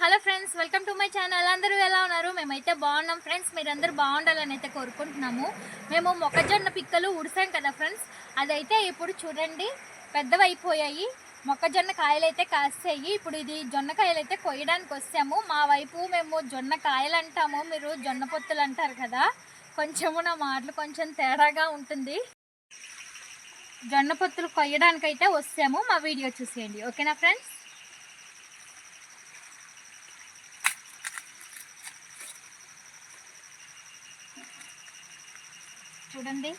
Hello friends welcome to my channel. అందరూ ఎలా ఉన్నారు? మేమైతే బాగున్నాం ఫ్రెండ్స్. మీరందరూ బాగుండాలని అయితే కోరుకుంటున్నాము. మేము మొక్కజొన్న పిక్కలు ఉడిసాం కదా ఫ్రెండ్స్. అదైతే ఇప్పుడు చూడండి పెద్దవైపోయాయి. మొక్కజొన్న కాయలు అయితే కాస్తాయి ఇప్పుడు ఇది జొన్న కాయలు అయితే కొయ్యడానికి వస్తాము మా వైపు మేము జొన్న కాయలు అంటాము మీరు జొన్న పొత్తులు అంటారు కదా. కొంచెము నా మాటలు కొంచెం తేడాగా ఉంటుంది. జొన్న పొత్తులు కొయ్యడానికి అయితే వస్తాము మా వీడియో చూసేయండి. ఓకేనా ఫ్రెండ్స్? చూడండి.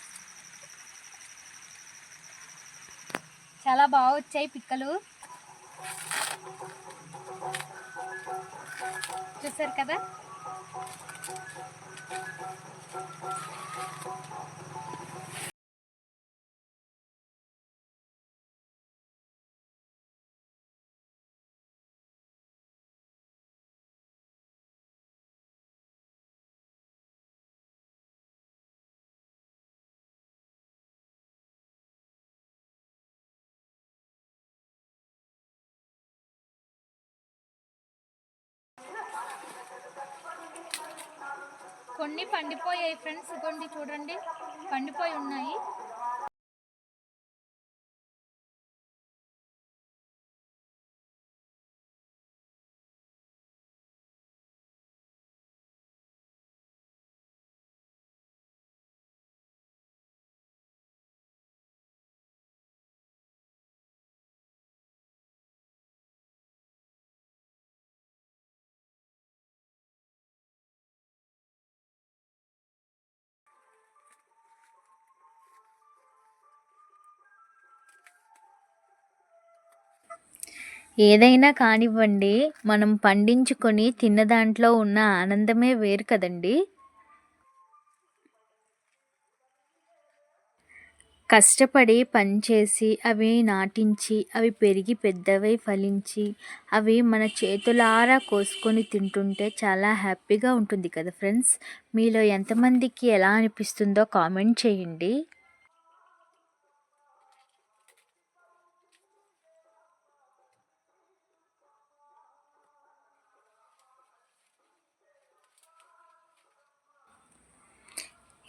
చాలా బాగా వచ్చాయి పిక్కలు. చూసారు కదా? కొన్ని పండిపోయాయి ఫ్రెండ్స్. కొన్ని చూడండి. పండిపోయి ఉన్నాయి. ఏదైనా కానివ్వండి మనం పండించుకొని తిన్న దాంట్లో ఉన్న ఆనందమే వేరు కదండి. కష్టపడి పనిచేసి అవి నాటించి అవి పెరిగి పెద్దవై ఫలించి అవి మన చేతులారా కోసుకొని తింటుంటే చాలా హ్యాపీగా ఉంటుంది కదా ఫ్రెండ్స్. మీలో ఎంతమందికి ఎలా అనిపిస్తుందో కామెంట్ చేయండి.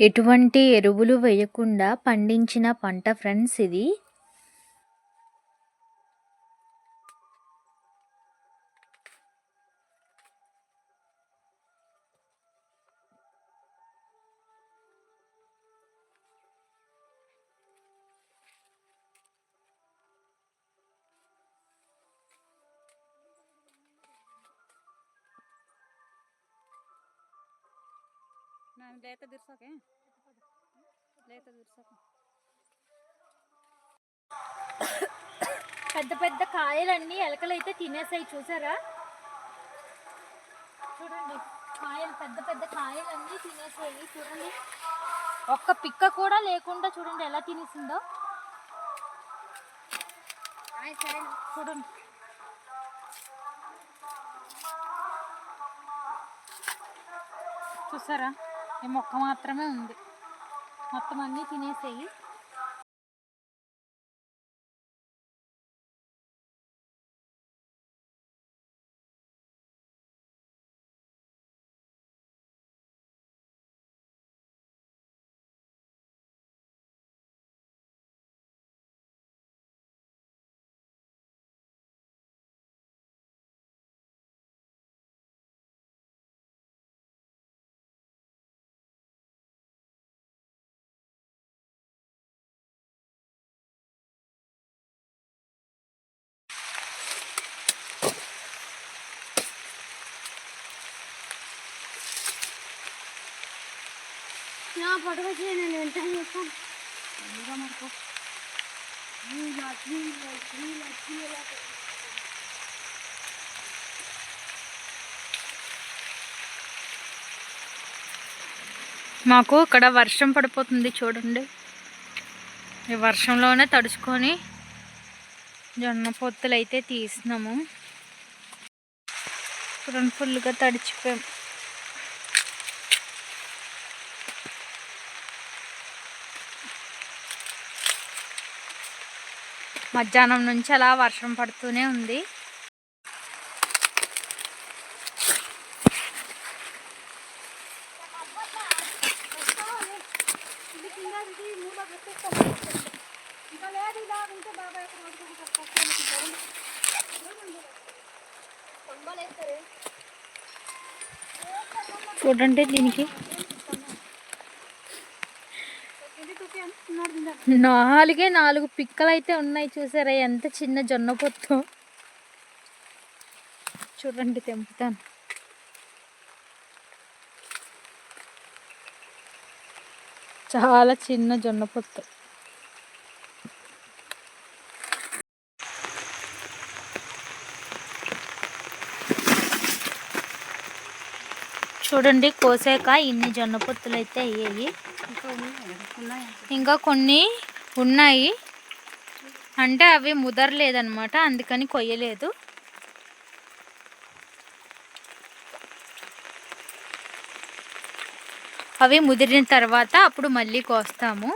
ఎటువంటి ఎరువులు వేయకుండా పండించిన పంట ఫ్రెండ్స్ ఇది ನಾನು ಲೇತ ದಿರ್ಸೋಕೆ ಲೇತ ದಿರ್ಸೋಕೆ పెద్ద పెద్ద కాయలన్నీ ఎలకలు అయితే తినేసాయి చూసారా చూడండి కాయలు పెద్ద పెద్ద కాయలన్నీ తినేసాయి చూడండి ఒక్క పిక్క కూడా లేకుండా చూడండి ఎలా తినేసిందో చూడండి చూసారా ఈ మొక్క మాత్రమే ఉంది. మొత్తం అన్నీ తినేసేయి. నా నేను చెప్పాను మటుకు మాకు ఇక్కడ వర్షం పడిపోతుంది చూడండి. ఈ వర్షంలోనే తడుచుకొని జొన్న పొత్తులు అయితే తీసినాము. చూడండి ఫుల్గా తడిచిపోయాం. మధ్యాహ్నం నుంచి అలా వర్షం పడుతూనే ఉంది. చూడండి దీనికి. నాలుగే నాలుగు పిక్కలు అయితే ఉన్నాయి చూసారా? ఎంత చిన్న జొన్న పొత్తు. చూడండి తెంపుతాను. చాలా చిన్న జొన్న పొత్తు. చూడండి కోసాక ఇన్ని జొన్న పొత్తులు అయితే అయ్యాయి. ఇంకా కొన్ని ఉన్నాయి. అంటే అవి ముదరలేదన్నమాట అందుకని కొయ్యలేదు. అవి ముదిరిన తర్వాత అప్పుడు మళ్ళీ కోస్తాము.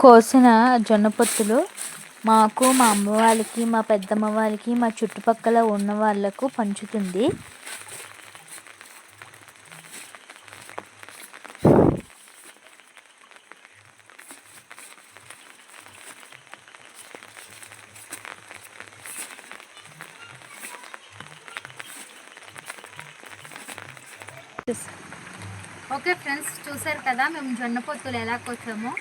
కోసిన జొన్న పొత్తులు మాకు మా అమ్మ వాళ్ళకి మా పెద్దమ్మ వాళ్ళకి మా చుట్టుపక్కల ఉన్న వాళ్ళకు పంచుతుంది. ఓకే ఫ్రెండ్స్ చూసారు కదా మేము జొన్న పొత్తులు ఎలా కోసామో?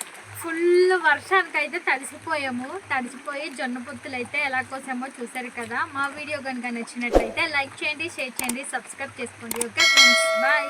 ఫుల్ వర్షానికి అయితే తడిసిపోయాము. తడిసిపోయి జొన్న పొత్తులు అయితే ఎలా కోసామో చూసారు కదా. మా వీడియో కనుక నచ్చినట్లయితే లైక్ చేయండి షేర్ చేయండి సబ్స్క్రైబ్ చేసుకోండి. Okay friends bye.